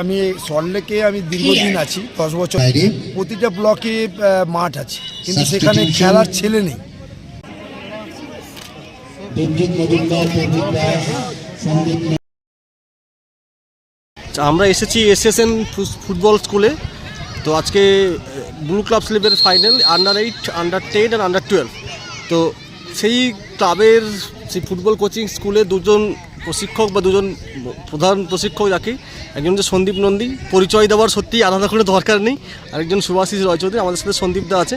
আমি সল্টলেকে আমি দীর্ঘদিন আছি দশ বছর। প্রতিটা ব্লকে মাঠ আছে কিন্তু সেখানে খেলার ছেলে নেই। আমরা এসেছি এসএসএন ফুটবল স্কুলে। তো আজকে ব্লু ক্লাব স্লিপের final under eight under ten আর আন্ডার টুয়েলভ তো সেই ক্লাবের সেই ফুটবল কোচিং স্কুলে দুজন প্রশিক্ষক বা দুজন প্রধান প্রশিক্ষক যাকে একজন হচ্ছে সন্দীপ নন্দী। পরিচয় দেওয়ার সত্যি আলাদা করে দরকার নেই। আরেকজন সুভাষিস রয়চৌধুরী আমাদের সাথে সন্দীপদা আছে।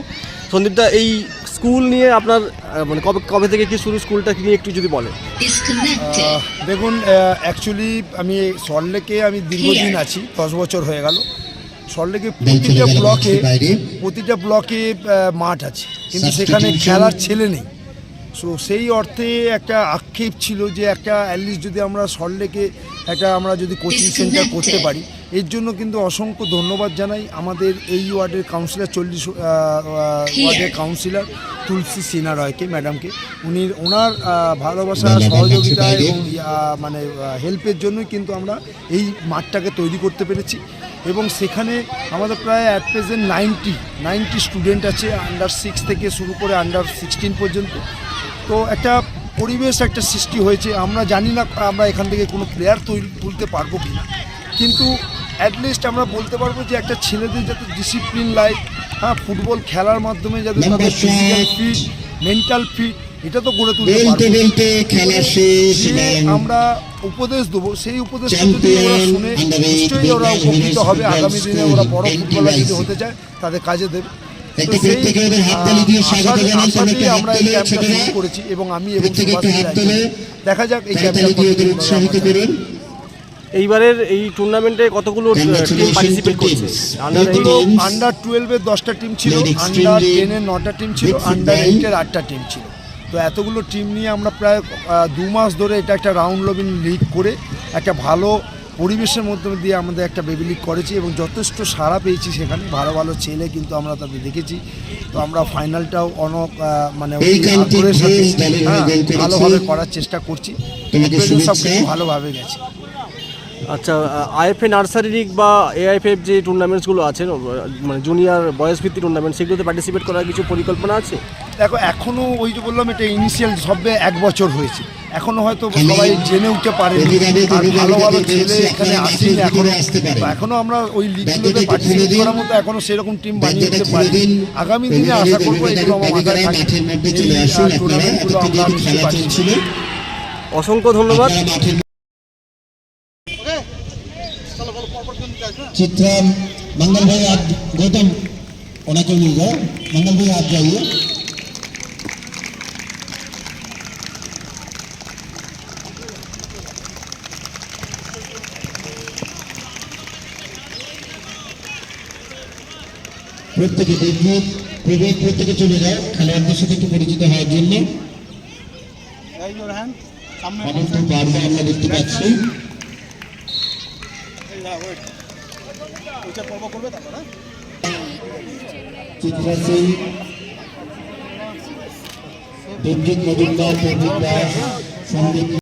সন্দীপদা এই স্কুল নিয়ে আপনার মানে কবে কবে থেকে কি শুরু স্কুলটা নিয়ে একটু যদি বলেন দেখুন অ্যাকচুয়ালি আমি সল্টলেকে আমি দীর্ঘদিন আছি দশ বছর হয়ে গেল। সল্টলেকে প্রতিটা ব্লকে প্রতিটা ব্লকে মাঠ আছে। কিন্তু সেখানে খেলার ছেলে নেই। সো সেই অর্থে একটা আক্ষেপ ছিল যে একটা অ্যাটলিস্ট যদি আমরা সল্টলেকে একটা আমরা যদি কোচিং সেন্টার করতে পারি এর জন্য কিন্তু অসংখ্য ধন্যবাদ জানাই আমাদের এই ওয়ার্ডের কাউন্সিলর চল্লিশ ওয়ার্ডের কাউন্সিলর তুলসী সিনহা রয়কে ম্যাডামকে উনি ওনার ভালোবাসা সহযোগিতা এবং মানে হেল্পের জন্যই কিন্তু আমরা এই মাঠটাকে তৈরি করতে পেরেছি। এবং সেখানে আমাদের প্রায় at present ninety ninety student আছে আন্ডার সিক্স থেকে শুরু করে আন্ডার সিক্সটিন পর্যন্ত। তো একটা পরিবেশ একটা সৃষ্টি হয়েছে। আমরা জানি না আমরা এখান থেকে কোনো প্লেয়ার তৈরি তুলতে পারব কি না। কিন্তু অ্যাটলিস্ট আমরা বলতে পারব যে একটা ছেলেদের যাতে ডিসিপ্লিন লাইফ হ্যাঁ ফুটবল খেলার মাধ্যমে যাতে তাদের ফিজিক্যাল ফিট মেন্টাল ফিট এটা তো গড়ে তুলতে আমরা উপদেশ দেবো। সেই উপদেশ যদি ওরা শুনে নিশ্চয়ই ওরা উপকৃত হবে। আগামী দিনে ওরা বড় ফুটবলার যদি হতে চায় তাদের কাজে দেবে। একটা প্রত্যেকে ওদের হাততালি দিয়ে স্বাগত জানান, আশাতেই সবাইকে আমরা এই ছোটরা। করেছি এবং আমি এবং প্রত্যেকে একটু হাত রায়। দেখা যাক এই হাততালি দিয়ে ওদের উৎসাহিত করুন এইবারের এই টুর্নামেন্টে কতগুলো টিম পার্টিসিপেট করছে আন্ডার এইট এগুলো আন্ডার টুয়েলভের দশটা টিম ছিল আন্ডার টেনের নটা টিম ছিল আন্ডার. এইটের আটটা টিম ছিল তো এতগুলো টিম নিয়ে আমরা প্রায় দু মাস ধরে এটা একটা রাউন্ড রবিন লিগ করে একটা ভালো পরিবেশের মধ্যে দিয়ে আমাদের একটা বেবি লিগ করেছি এবং যথেষ্ট সাড়া পেয়েছি সেখানে। ভালো ভালো ছেলে কিন্তু আমরা তাদের দেখেছি। তো আমরা ফাইনালটাও অনেক মানে আগ্রহের সাথে, হয়ে। ভালোভাবে করার চেষ্টা করছি। সব কিছু ভালোভাবে গেছে। আচ্ছা আইএফএ নার্সারি লিগ বা এআইএফএফ যে টুর্নামেন্টসগুলো আছে মানে জুনিয়র বয়স ভিত্তি টুর্নামেন্ট সেগুলোতে পার্টিসিপেট করার কিছু পরিকল্পনা আছে? দেখো এখনও ওই যে বললাম এটা ইনিশিয়াল সবে এক বছর হয়েছে। এখনও হয়তো সবাই জেনে উঠতে পারে ভালো ভালো ছেলে এখানে আসেনি এখনও। ভিতরে আসতে পারেন। তো এখনও আমরা ওই লিগগুলোতে পার্টিসিপেট করার মতো এখনও সেরকম টিম বানিয়ে উঠতে পারি। আগামী দিনে আশা করব এগুলো আমার মাথায় অভিভাবিকারা থাকবে মাঠের মধ্যে চলে আসুন আপনারা টুর্নামেন্টগুলো আমরা অসংখ্য ধন্যবাদ আপনারা মাঠের चित्रा मंगल भाई आप गौतम ओनाके मिल जाओ मंगल भाई आप जाइए প্রত্যেকে দেবজিৎ প্রবেশ প্রত্যেকে চলে যাও খেলোয়াড়দের সাথে একটু পরিচিত হওয়ার জন্য অনন্ত বারবার আমরা দেখতে পাচ্ছি চিত্রা সিং দেবজিৎ মজুমদার সন্দীপ